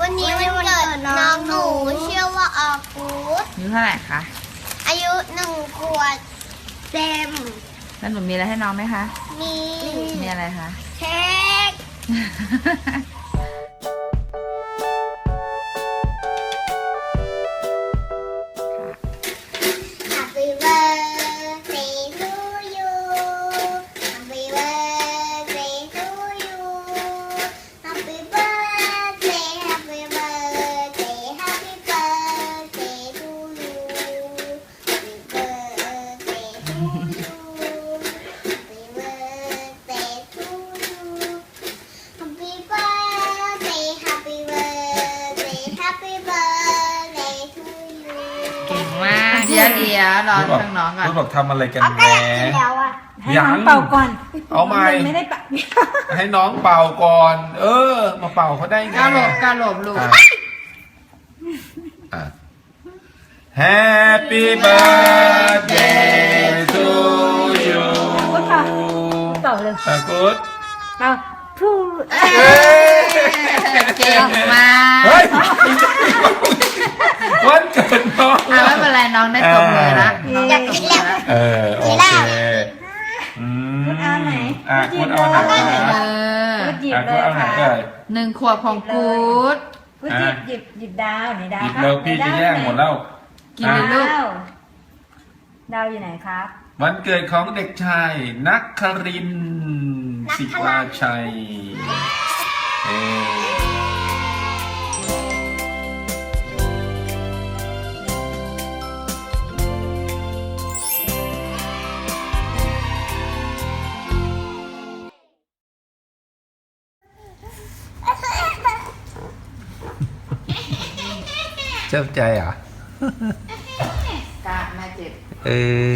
วันนี้วันเกิดน้องหนูชื่อว่าออกูดอายุเท่าไหร่คะ อายุหนึ่งขวบเต็มแล้วหนูมีอะไรให้น้องไหมคะ มี มีอะไรคะ เค้ก ยวเดี๋ยวรอทั้งน้องก่อนพูดบอกทำอะไรกันเอาแหก็มอยากกินแล้วอะให้ยัน้องงเป่าก่อนเอาใหม่ นไม่ได้เป่าให้น้องเป่าก่อน เออ มาเป่าเขาได้ไง กาหลบกาหลบลูกอะอะ Happy birthday to you พูดค่ะเป่าเลย อะกูด เป่า พูดเฮ้ยเก่งมากเฮ้ยวันเกิดน้องอะไม่เป็นไรน้องได้ตบมือละน้องได้ตบมือละเออโอเคอืมพูดเอาไหนอะพูกูดดหยิบเอาไหนเลยเออพูดหยิบอะเลกูดยเอาไหนค่ะเลยหนึ่งขวบของกูดพูดหยิบหยิบหยิบดาวไหนดาวหยิบครับเร็วพี่จะแย่งหมดแล้วกินเลยลูกดาวดาวอยู่ไหนครับ วันเกิดของเด็กชายนักครินทร์ ศิลาชัยเออเจ้าใจอะ กะแม่เจ็บ เออ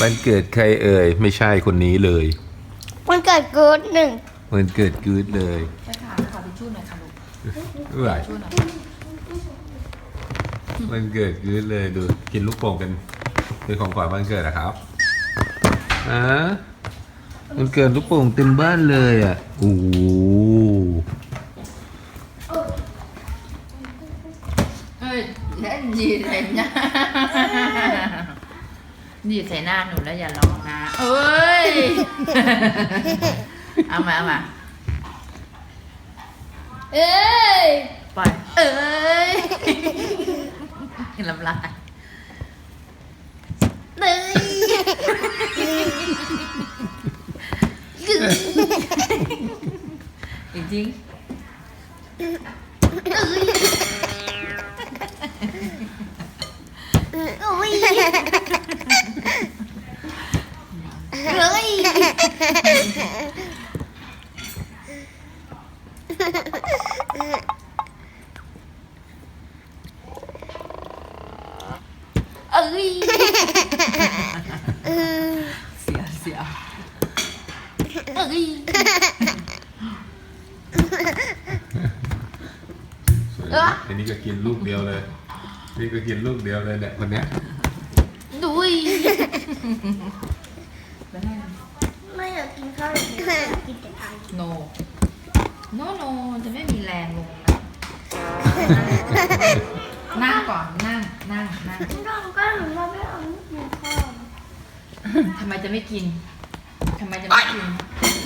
วันเกิดใครเอ่ย ไม่ใช่คนนี้เลยวันเกิดกูดหนึ่งวันเกิดกูดเลยไปถามขอทิชชู่หน่อยค่ะลูกเอ้ยทิชชู่หน่อยวันเกิดกูดเลยดูกินลูกโป่งกันเป็นของขวัญวันเกิดนะครับอะวันเกิดลูกโป่งเต็มบ้านเลยอะโอ้โหเอ้ยแล้วยีใส่หน้ายีใส่หน้าหนูแล้วอย่าร้องนะ เอ้ย เอามาเอามาเอ้ยปล่อยเอ้ยลำลายเอ้ยจริง อุ้ยเฮ้ย เอ้ย ๆเสียเสีย เอ้ยสวยอันนี้ก็กินลูกเดียวเลย นี่ก็กินลูกเดียวเลยเนี่ยคนเนี้ยดุยแล้วให้ไม่อยากกินข้าวเลยอยากกินแต่ไอโนโนโนจะไม่มีแรงลงนะนั่งก่อนนั่งนั่งนั่งน้องก็หนูมาไม่เอาลูกหนูข้าวทำไมจะไม่กินทำไมจะไม่กิน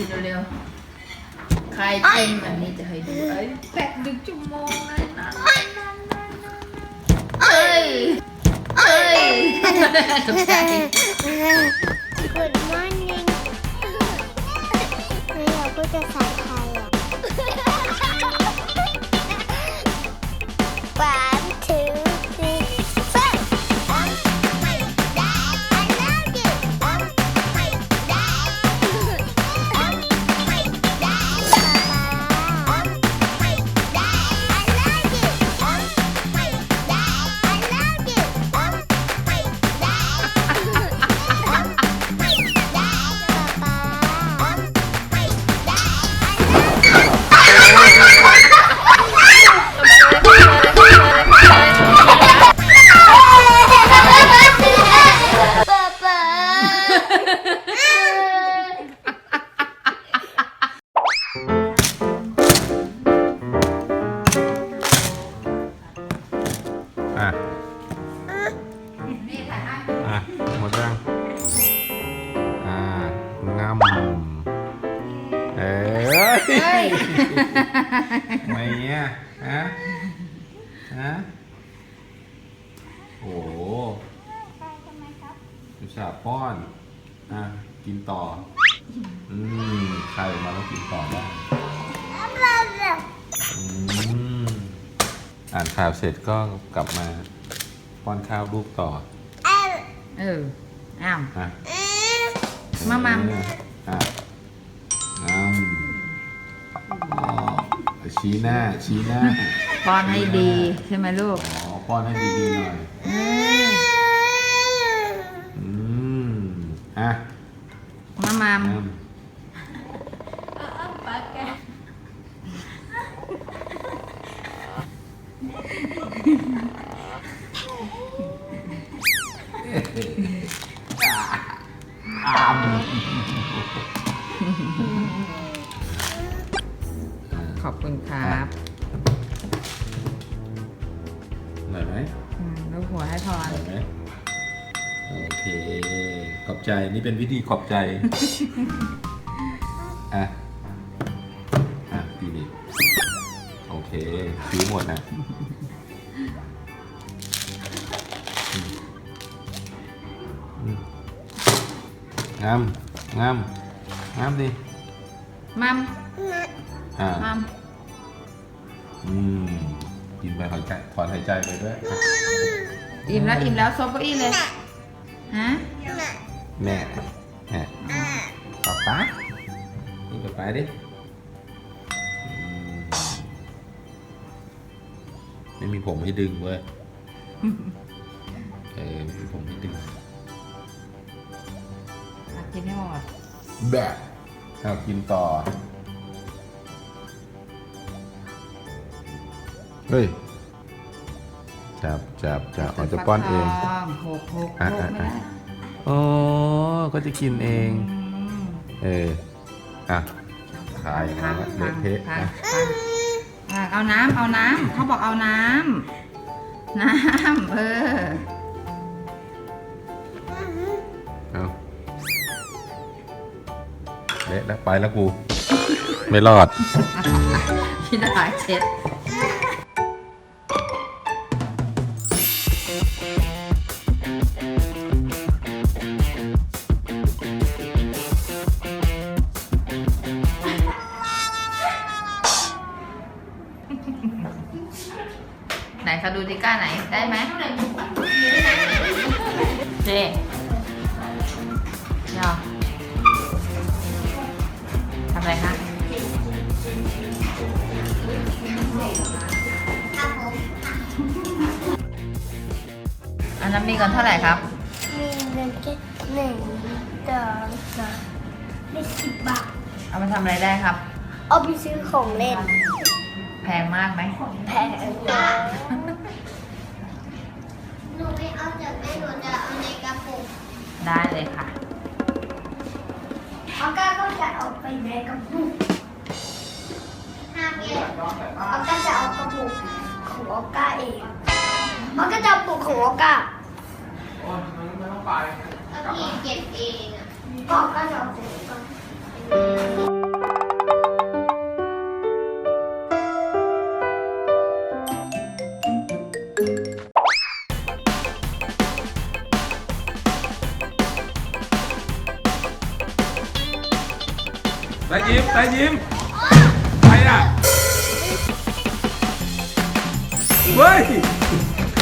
กินเร็วๆใครเป็นแบบนี้จะให้ดูไอ้แปดดึกชั่วโมงเลยนะเอ้ยเอ้ยตกใจ Good morning ไม่อยากพูดภาษาำเอ้ยไม่เงี้ยฮะฮะโอ้โหอุตส่าห์ป้อนอะกินต่อ อืมใครอมาแล้วกินต่อได้อืมอ่านข่าวเสร็จก็กลับมาป้อนข้าวลูกต่อ เออ อ้าว นะ มามาเอออะงามอ๋อชี้หน้า ชี้หน้าป้อนให้ดีใช่ไหมลูกอ๋อป้อนให้ดีๆหน่อยเอออืม อะ มามามงา อร่อยไหมอืมลูกหัวให้พอรร่อยไหมโอเค ขอบใจนี่เป็นวิธีขอบใจ อะ อะดีดีโอเคซื้อหมดนะอืมอืมงามงามงามดิมัมอ่ามัมอืม กินไปถอนใจถอนหายใจไปด้วยอะอิ่มแล้วอิ่มแล้วซบเก้าอี้เลยฮะแม่แม่ป๊าป๊านี่ป๊าป๊าดิอืมไม่มีผมให้ดึงเว้ยเออไม่มีผมให้ดึงอะกินให้หมดแบบเอากินต่อ เฮ้ย จับจับจับเอาจะป้อนเองฟักทองหกหกอะหกอะไม่ได้อ๋อก็จะกินเองอืมเอออะขายอย่างนั้นละเละเทะพังอะพังพังเอาน้ำเอาน้ำเขาบอกเอาน้ำน้ำเออเอาเละแล้วไปแล้วกู ไม่รอดพี่ดาเช็ด ไหนคะดูดิก้าไหนได้ไหมเจ๊ยอทำอะไรคะอันนั้นมีเงินเท่าไหร่ครับ มีเงินแค่หนึ่งสองสามได้สิบบาท เอาไปทำอะไรได้ครับ เอาไปซื้อของเล่น แพงมากไหมแพงห นูไม่เอาจากแม่หนูจะเอาในกระปุกได้เลยค่ะ ออก้าก็จะเอาไปในกระปุกห้ามแยกออก้าจะเอากระปุกของออก้าเองออก้าจะเอาปุกของออก้าแล้วพี่เก็บเองอะออก้าจะเอาปุกของออก้า ตายิ้มตายิ้มใครอะเฮ้ย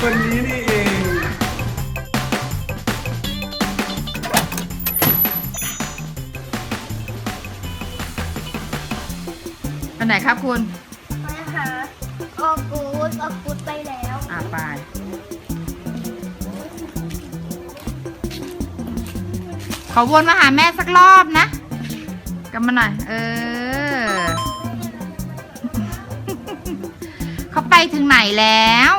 คนนี้นี่เองอันไหนครับคุณนะคะออกูดออกูดไปแล้วอ่าไปขอวนมาหาแม่สักรอบนะ กลับมาหน่อย เออ เขาไปถึงไหนแล้ว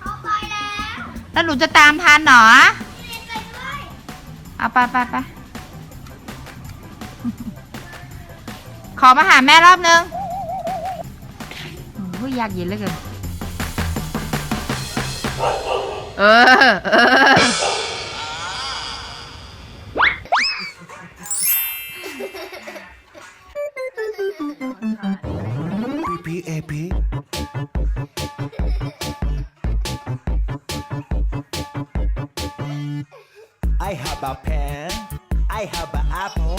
เข้าไปแล้ว แล้วหนูจะตามทันเหรอเรียนไปด้วยเอาไปไปไปขอมาหาแม่รอบนึงโอ้ยอยากเย็นเหลือเกินเออเออ a pen. I have an apple.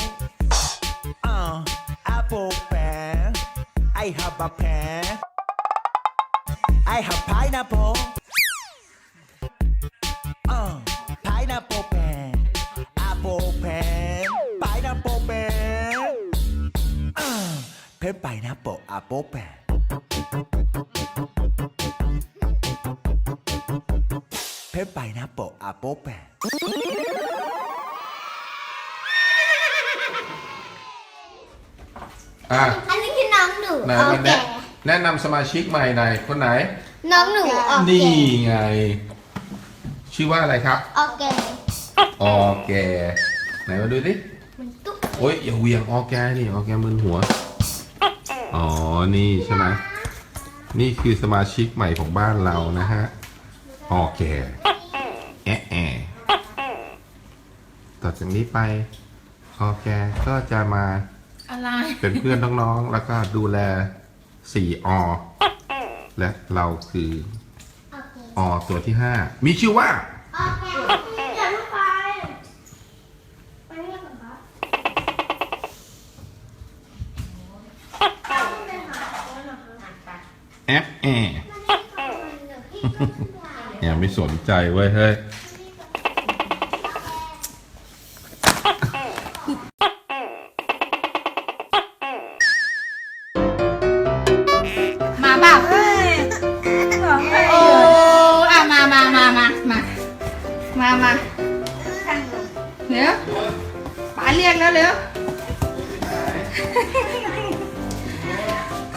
Uh, apple pen. I have a pen. I have pineapple. Uh, pineapple pen. Apple pen. Pineapple pen. Uh, pen pineapple apple pen. Pen pineapple apple pen. อะอันนี้คือน้องหนูไหนโอมาเคแนะแนะนำสมาชิกใหม่หน่อยคนไหน น้องหนูโอเคนี่ไง ชื่อว่าอะไรครับโอเคออแก ไหนมาดูดิมันตุ๊กโอ้ยอย่าเหวียงออแกนี่ออแกมึนหัว อ๋อ นี่ใช่ไหมนี่คือสมาชิกใหม่ของบ้านเรานะฮะ ออแก แอะแอะต่อจากนี้ไปออแกก็จะมาอะไรเป็นเพื่อนน้องๆ แล้วก็ดูแลสี่อและเราคือโอเคอตัวที่ห้ามีชื่อว่าโอเคอย่าเพิ่งไปไปนี่ก่อนครับแอปแออย่าไม่สนใจเว้ยเฮ้ย มามาเร็วป๋าเรียกแล้วเร็ว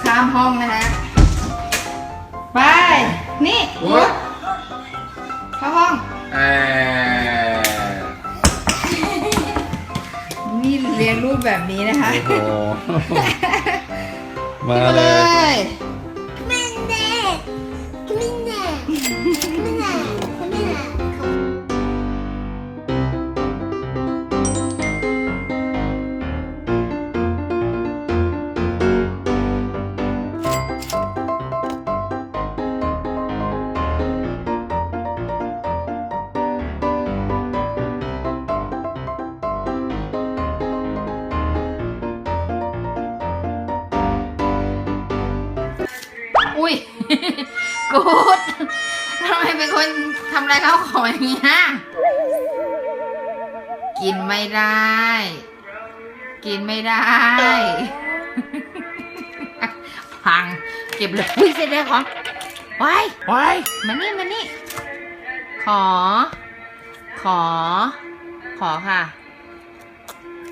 ข้ามห้องนะฮะ ไป นี่โอ๊ยเข้าห้องแอนี่เรียงรูปแบบนี้นะคะโอ้โหมามาเลเลย เข้าของอย่างนี้ฮะกินไม่ได้ กินไม่ได้ พัง เก็บเลยอุ้ยเสร็จแล้วของไว้ไว้มานี่มานี่ ขอ ขอ ขอค่ะ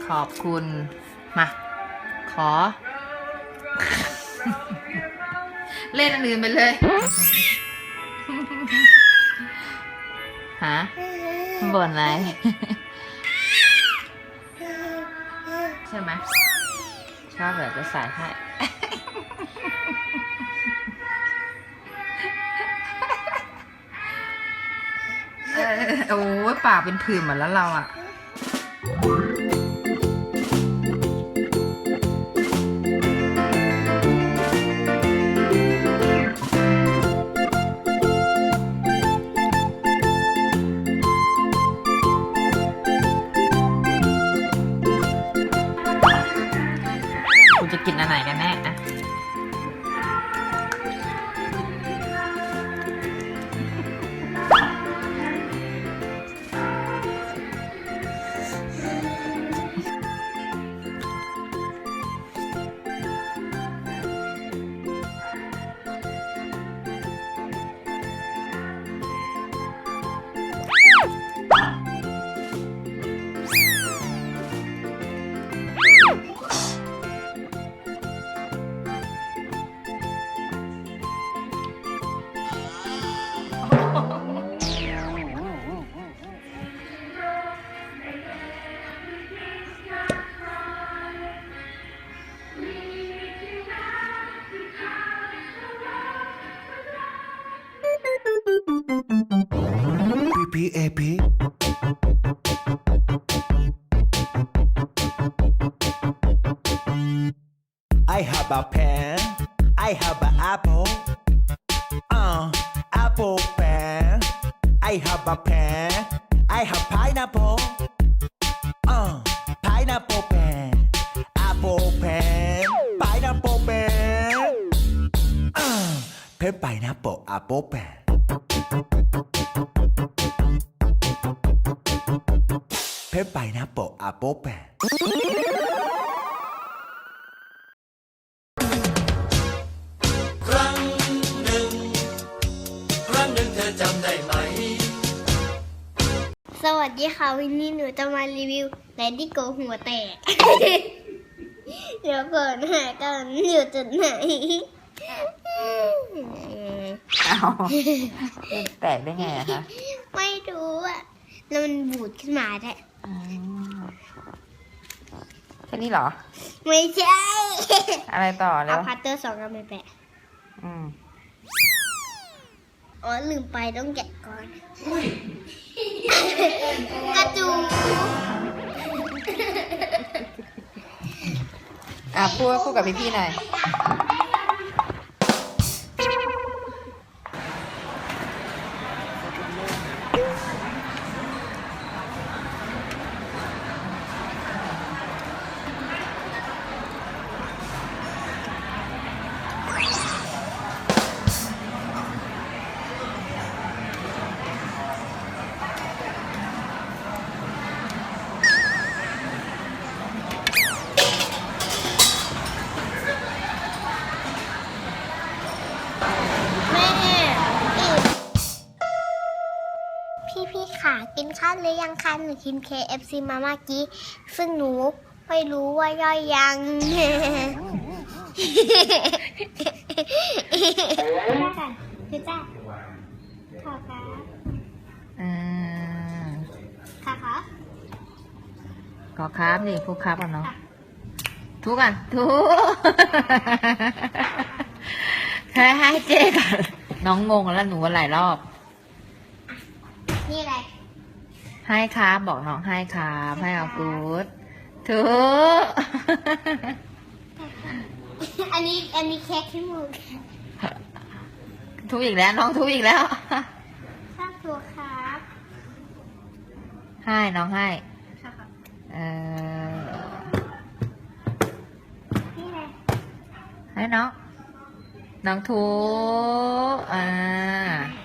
ขอบคุณ มา ขอ เล่นอันอื่นไปเลย ฮะบ่นอะไร ใช่ไหมชอบแบบจะใส่ให้เออโอ้ยปากเป็นผื่นหมดแล้วเราอะ P P A P. I have a pen. I have an apple. Uh, apple pen. I have a pen. I have pineapple. uh, pineapple pen, apple pen, pineapple pen. Uh, pen pineapple apple pen. Pineapple apple pen. ครั้งหนึ่ง ครั้งหนึ่งเธอจำได้ไหม สวัสดีค่ะวันนี้หนูจะมารีวิวแลดี้โกหัวแตก เดี๋ยวก่อนหากันอยู่จุดไหนเอาแตกได้ไงอะคะ ไม่รู้อะแล้วมันบูดขึ้นมาแท้อืม แค่นี้เหรอ ไม่ใช่ อะไรต่อแล้เอาวพัตเตอร์สองอันไปแปะ อืมอ๋อลืมไปต้องแกะก่อนกระจูอะพูดพูดกับพี่พี่ๆหน่อย ข้าวหรือยังคะหนูกิน KFC มาเมื่อกี้ ซึ่งหนูไม่รู้ว่าย่อยยังคือจ้าค่ะค่ะอืมค่ะค่ะก็ครับนี่พูดครับอะเนาะทุกอันทุกแค่ให้เจ๊กันน้องงงแล้วหนูว่าหลายรอบ นี่อะไร ให้ครับ บอกน้องให้ครับให้เอากูดทุกอันนี้อันนี้เค้กที่มูกทุกอีกแล้ว น้องทุกอีกแล้วข้าวตัวครับให้น้องให้ค่ะค่ะเออนี่อะไรให้น้องน้องทุกอ่าน